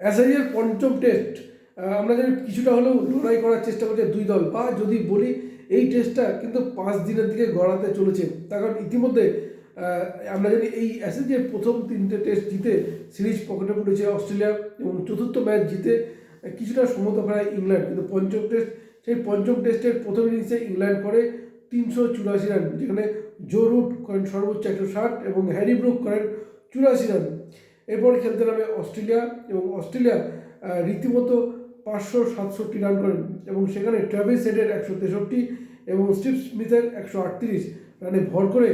অ্যাসারিয়ার পঞ্চম টেস্ট আমরা জানি কিছুটা হলেও লড়াই করার চেষ্টা করছে দুই দল, বা যদি বলি এই টেস্টটা কিন্তু পাঁচ দিনের দিকে গড়াতে চলেছে। তার কারণ ইতিমধ্যে আমরা জানি এই অ্যাসেজের প্রথম তিনটে টেস্ট জিতে সিরিজ পকেটে পড়েছে অস্ট্রেলিয়া এবং চতুর্থ ম্যাচ জিতে কিছুটা সমতা ফেরায় ইংল্যান্ড। কিন্তু পঞ্চম টেস্ট সেই পঞ্চম টেস্টের প্রথম ইনিংসে ইংল্যান্ড করে তিনশো চুরাশি রান যেখানে জো রুট করেন সর্বোচ্চ একশো ষাট এবং হ্যারি ব্রুক করেন চুরাশি রান এরপর খেলতে নামে অস্ট্রেলিয়া এবং অস্ট্রেলিয়া রীতিমতো পাঁচশো সাতষট্টি রান করেন এবং সেখানে ট্রাভিস হেডের একশো তেষট্টি এবং স্টিভ স্মিথের একশো আটত্রিশ রানে ভর করে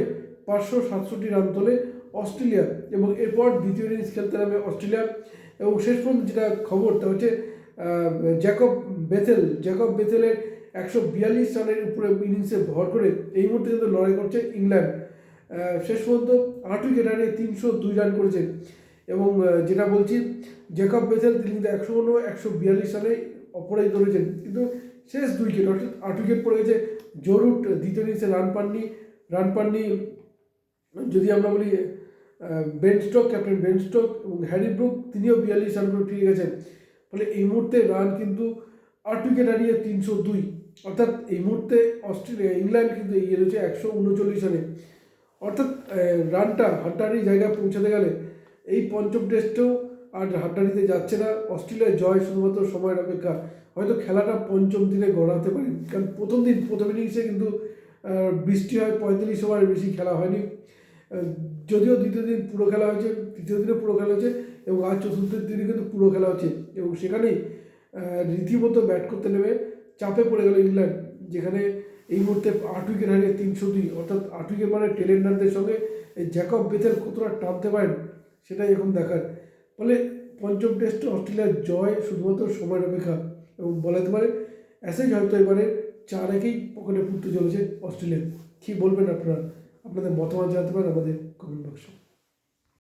পাঁচশো সাতষট্টি রান তোলে অস্ট্রেলিয়া এবং এরপর দ্বিতীয় ইনিংস খেলতে নামে অস্ট্রেলিয়া এবং শেষ পর্যন্ত যেটা খবর তা হচ্ছে জ্যাকব বেথেল, জ্যাকব বেথেলের একশো বিয়াল্লিশ রানের উপরে ইনিংসে ভর করে এই মুহূর্তে কিন্তু লড়াই করছে ইংল্যান্ড। শেষ পর্যন্ত আট উইকেট হারিয়ে তিনশো দুই রান করেছে। এবং যেটা বলছি জ্যাকব বেথেল তিনি কিন্তু একশো উনো, একশো বিয়াল্লিশ সালে অপরাজিত রয়েছেন কিন্তু শেষ দুই উইকেট অর্থাৎ আট উইকেট পড়ে গেছে। জরুট দ্বিতীয় ইনিংসে রান পাননি। রান পাননি, যদি আমরা বলি Ben Stokes captain Ben Stokes এবং হ্যারি ব্রুক তিনিও বিয়াল্লিশ রান করে ফিরে গেছেন। ফলে এই মুহূর্তে রান কিন্তু আট উইকেট হারিয়ে তিনশো দুই। অর্থাৎ এই মুহূর্তে অস্ট্রেলিয়া, ইংল্যান্ড কিন্তু এগিয়ে রয়েছে একশো উনচল্লিশ রানে। অর্থাৎ রানটা হাড্ডাহাড়ি জায়গায় পৌঁছাতে গেলে এই পঞ্চম টেস্টেও আর হাড্ডাহাড়িতে যাচ্ছে না। অস্ট্রেলিয়ার জয় শুধুমাত্র সময়ের অপেক্ষা। হয়তো খেলাটা পঞ্চম দিনে গড়াতে পারে। কারণ প্রথম দিন, প্রথম ইনিংসে কিন্তু বৃষ্টি হয়, পঁয়তাল্লিশ ওভারের বেশি খেলা হয়নি। যদিও দ্বিতীয় দিন পুরো খেলা হয়েছে, তৃতীয় দিনে পুরো খেলা হয়েছে এবং আজ চতুর্থ দিনে কিন্তু পুরো খেলা হচ্ছে। এবং সেখানেই রীতিমতো ব্যাট করতে নেমে চাপে পড়ে গেল ইংল্যান্ড, যেখানে এই মুহূর্তে আট উইকেট হারিয়ে তিনশো দুই। অর্থাৎ আট উইকেট মানে টেলেন্ডারদের সঙ্গে এই জ্যাকব বেথেল কতটা টানতে পারেন সেটাই এখন দেখার। ফলে পঞ্চম টেস্টে অস্ট্রেলিয়ার জয় শুধুমাত্র সময়ের অপেক্ষা এবং বলা যেতে পারে অ্যাসেজ হয়তো এবারে চার একেই পকেটে ফুটতে চলেছে অস্ট্রেলিয়া। কী বলবেন আপনারা? আপনাদের মতামত জানাতে পারেন আমাদের কমেন্ট বক্সে